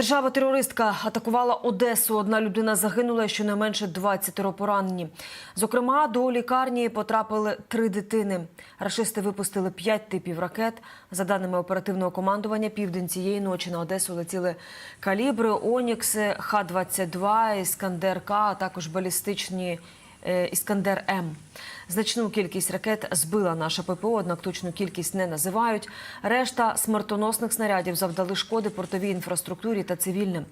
Держава-терористка атакувала Одесу. Одна людина загинула, щонайменше 20 поранені. Зокрема, до лікарні потрапили три дитини. Рашисти випустили п'ять типів ракет. За даними оперативного командування, південь цієї ночі на Одесу летіли калібри, Онікси, Х-22, Іскандер-К, а також балістичні Іскандер М. Значну кількість ракет збила наша ППО, однак точну кількість не називають. Решта смертоносних снарядів завдали шкоди портовій інфраструктурі та цивільним.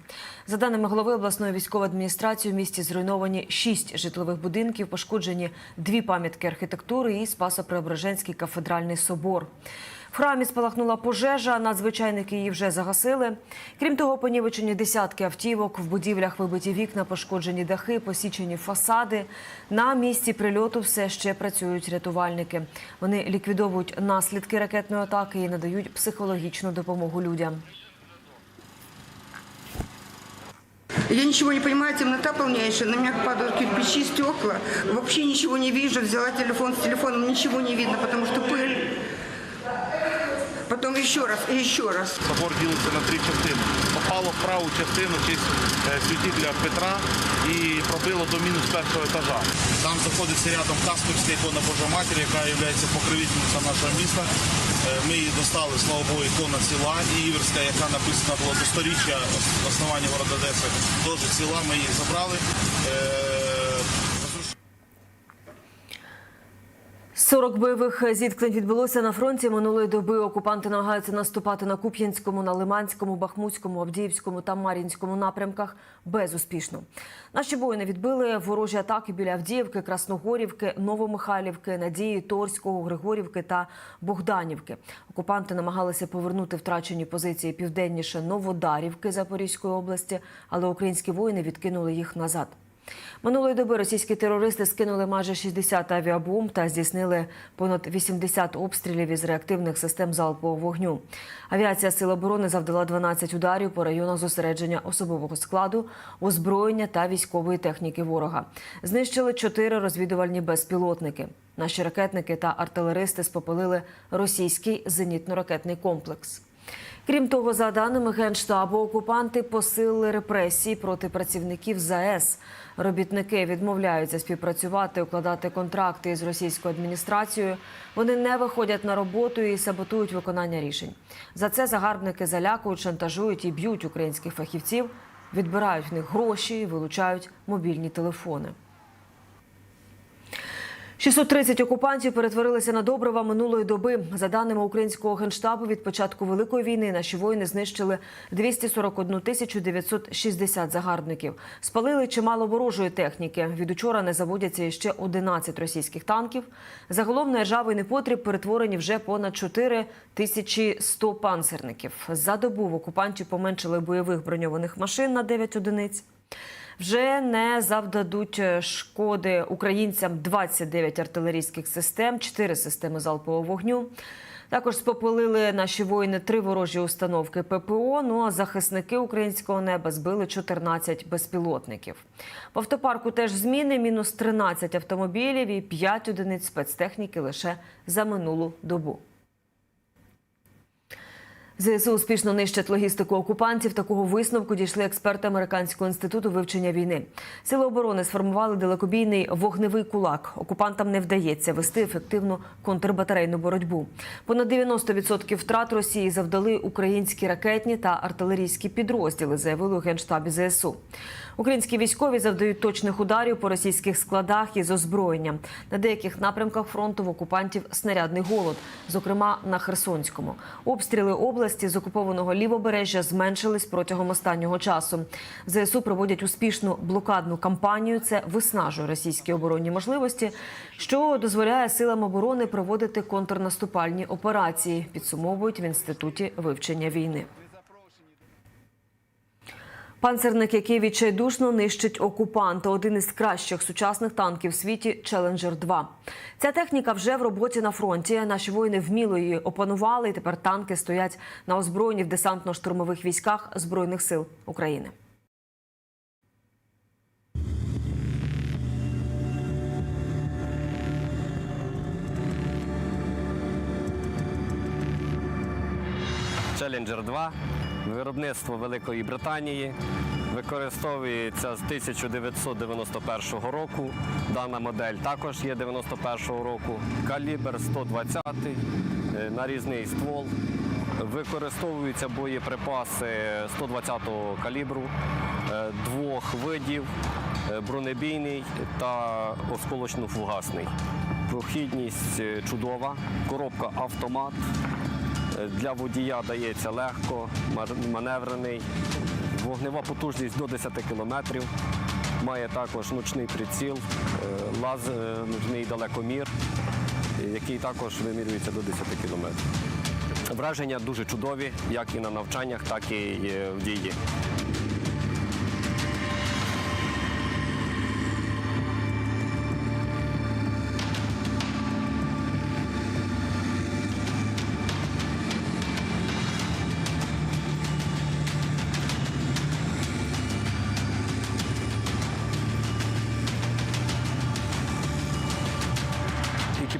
За даними голови обласної військової адміністрації, у місті зруйновані шість житлових будинків, пошкоджені дві пам'ятки архітектури і Спасо-Преображенський кафедральний собор. В храмі спалахнула пожежа, надзвичайники її вже загасили. Крім того, понівечені десятки автівок, в будівлях вибиті вікна, пошкоджені дахи, посічені фасади. На місці прильоту все ще працюють рятувальники. Вони ліквідовують наслідки ракетної атаки і надають психологічну допомогу людям. Я ничего не понимаю, темнота полнейшая, на меня падают кирпичи, стекла. Вообще ничего не вижу. Взяла телефон с телефоном, ничего не видно, потому что пыль. Потом еще раз и еще раз. Собор ділиться на три частини. Попало в праву частину честь е, святителя Петра і пробило до мінус першого етажа. Там знаходиться рядом Каспівська ікона Божа Матері, яка є покровительниця нашого міста. Е, Ми її достали, слава Богу, ікона ціла. І Іверська, яка написана була до сторіччя основання города Одеси, теж ціла. Ми її забрали. Е, 40 бойових зіткнень відбулося на фронті минулої доби. Окупанти намагаються наступати на Куп'янському, на Лиманському, Бахмутському, Авдіївському та Мар'їнському напрямках безуспішно. Наші воїни відбили ворожі атаки біля Авдіївки, Красногорівки, Новомихайлівки, Надії, Торського, Григорівки та Богданівки. Окупанти намагалися повернути втрачені позиції південніше Новодарівки Запорізької області, але українські воїни відкинули їх назад. Минулої доби російські терористи скинули майже 60 авіабомб та здійснили понад 80 обстрілів із реактивних систем залпового вогню. Авіація Сил оборони завдала 12 ударів по районах зосередження особового складу, озброєння та військової техніки ворога. Знищили чотири розвідувальні безпілотники. Наші ракетники та артилеристи спопилили російський зенітно-ракетний комплекс. Крім того, за даними генштабу, окупанти посилили репресії проти працівників ЗАЕС. Робітники відмовляються співпрацювати, укладати контракти із російською адміністрацією. Вони не виходять на роботу і саботують виконання рішень. За це загарбники залякують, шантажують і б'ють українських фахівців, відбирають в них гроші і вилучають мобільні телефони. 630 окупантів перетворилися на добрива минулої доби. За даними українського генштабу, від початку великої війни наші воїни знищили 241 тисячу 960 загарбників. Спалили чимало ворожої техніки. Від учора не заводяться іще 11 російських танків. Загалом на ржавий непотріб перетворені вже понад 4 тисячі 100 панцерників. За добу в окупантів поменшили бойових броньованих машин на 9 одиниць. Вже не завдадуть шкоди українцям 29 артилерійських систем, 4 системи залпового вогню. Також спопилили наші воїни три ворожі установки ППО. Ну а захисники українського неба збили 14 безпілотників. В автопарку теж зміни: мінус 13 автомобілів і 5 одиниць спецтехніки лише за минулу добу. ЗСУ успішно нищать логістику окупантів. Такого висновку дійшли експерти Американського інституту вивчення війни. Сили оборони сформували далекобійний вогневий кулак. Окупантам не вдається вести ефективну контрбатарейну боротьбу. Понад 90% втрат Росії завдали українські ракетні та артилерійські підрозділи, заявили у генштабі ЗСУ. Українські військові завдають точних ударів по російських складах із озброєнням. На деяких напрямках фронту в окупантів снарядний голод, зокрема на Херсонському. Обстріли області з окупованого лівобережжя зменшились протягом останнього часу. ЗСУ проводять успішну блокадну кампанію. Це виснажує російські оборонні можливості, що дозволяє силам оборони проводити контрнаступальні операції. Підсумовують в інституті вивчення війни. Панцерник, який відчайдушно нищить окупанта, один із кращих сучасних танків в світі Челенджер 2 Ця техніка вже в роботі на фронті. Наші воїни вміло її опанували. і Тепер танки стоять на озброєнні в десантно-штурмових військах збройних сил України. Челленджер 2 Виробництво Великої Британії використовується з 1991 року. Дана модель також є 91 року. Калібр 120, е, нарізний ствол. Використовуються боєприпаси 120-го калібру е, двох видів е, бронебійний та осколочно-фугасний. Прохідність чудова, коробка автомат. Для водія дається легко, маневрений. Вогнева потужність до 10 кілометрів. Має також ночний приціл, е, лазерний далекомір, який також вимірюється до 10 кілометрів. Враження дуже чудові, як і на навчаннях, так і е, в дії.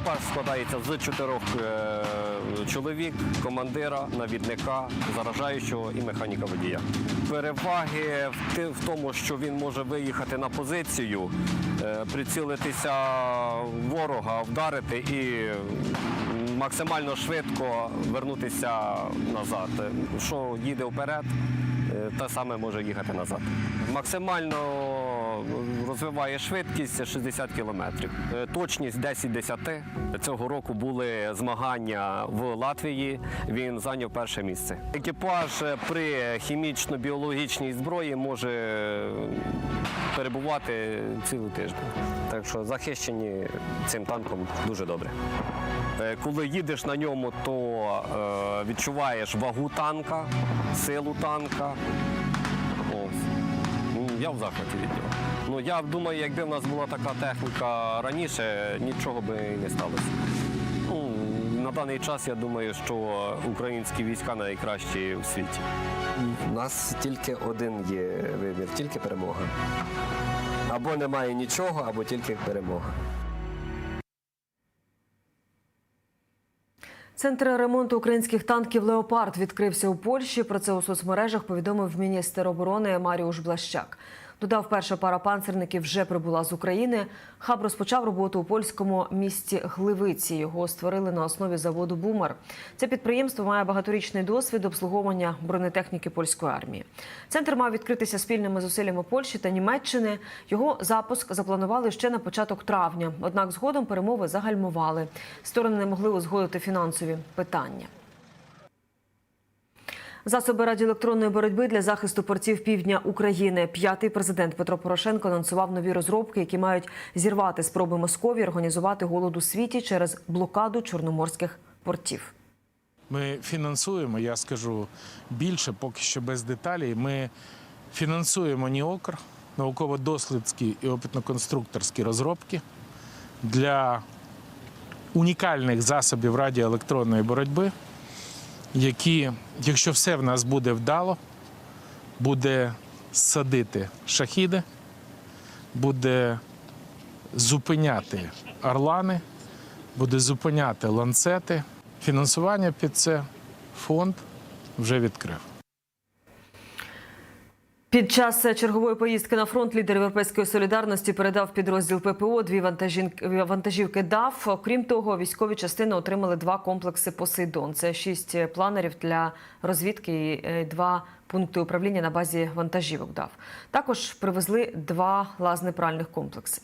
Екіпаж складається з чотирьох е, чоловік, командира, навідника, заражаючого і механіка водія. Переваги в, тому, що він може виїхати на позицію, е, прицілитися ворога, вдарити і максимально швидко вернутися назад. Що їде вперед, е, те саме може їхати назад. Максимально розвиває швидкість 60 км. Точність 10-10. Цього року були змагання в Латвії. Він зайняв перше місце. Екіпаж е, при хімічно-біологічній зброї може перебувати цілий тиждень. Так що захищені цим танком дуже добре. Е, Коли їдеш на ньому, то е, відчуваєш вагу танка, силу танка. Ось. Ну, Я в захваті від нього. Ну, я думаю, якби в нас була така техніка раніше, нічого би не сталося. Ну, на даний час я думаю, що українські війська найкращі у світі. У нас тільки один є вибір, тільки перемога. Або немає нічого, або тільки перемога. Центр ремонту українських танків Леопард відкрився у Польщі. Про це у соцмережах повідомив міністр оборони Маріуш Блащак. Додав, перша пара панцерників вже прибула з України. Хаб розпочав роботу у польському місті Гливиці. Його створили на основі заводу Бумер. Це підприємство має багаторічний досвід обслуговування бронетехніки польської армії. Центр мав відкритися спільними зусиллями Польщі та Німеччини. Його запуск запланували ще на початок травня. Однак згодом перемови загальмували. Сторони не могли узгодити фінансові питання. Засоби радіоелектронної боротьби для захисту порців півдня України. П'ятий президент Петро Порошенко анонсував нові розробки, які мають зірвати спроби Московії організувати голод у світі через блокаду чорноморських портів. Ми фінансуємо, я скажу більше, поки що без деталей. Ми фінансуємо НІОКР, науково-дослідські і опитно-конструкторські розробки для унікальних засобів радіоелектронної боротьби, які, якщо все в нас буде вдало, буде садити шахіди, буде зупиняти орлани, буде зупиняти ланцети. Фінансування під це фонд вже відкрив. Під час чергової поїздки на фронт лідер Європейської солідарності передав підрозділ ППО дві вантажівки ДАФ. Окрім того, військові частини отримали два комплекси Посейдон. Це шість планерів для розвідки і е, два пункти управління на базі вантажівок ДАФ. Також привезли два лазнепральних комплекси.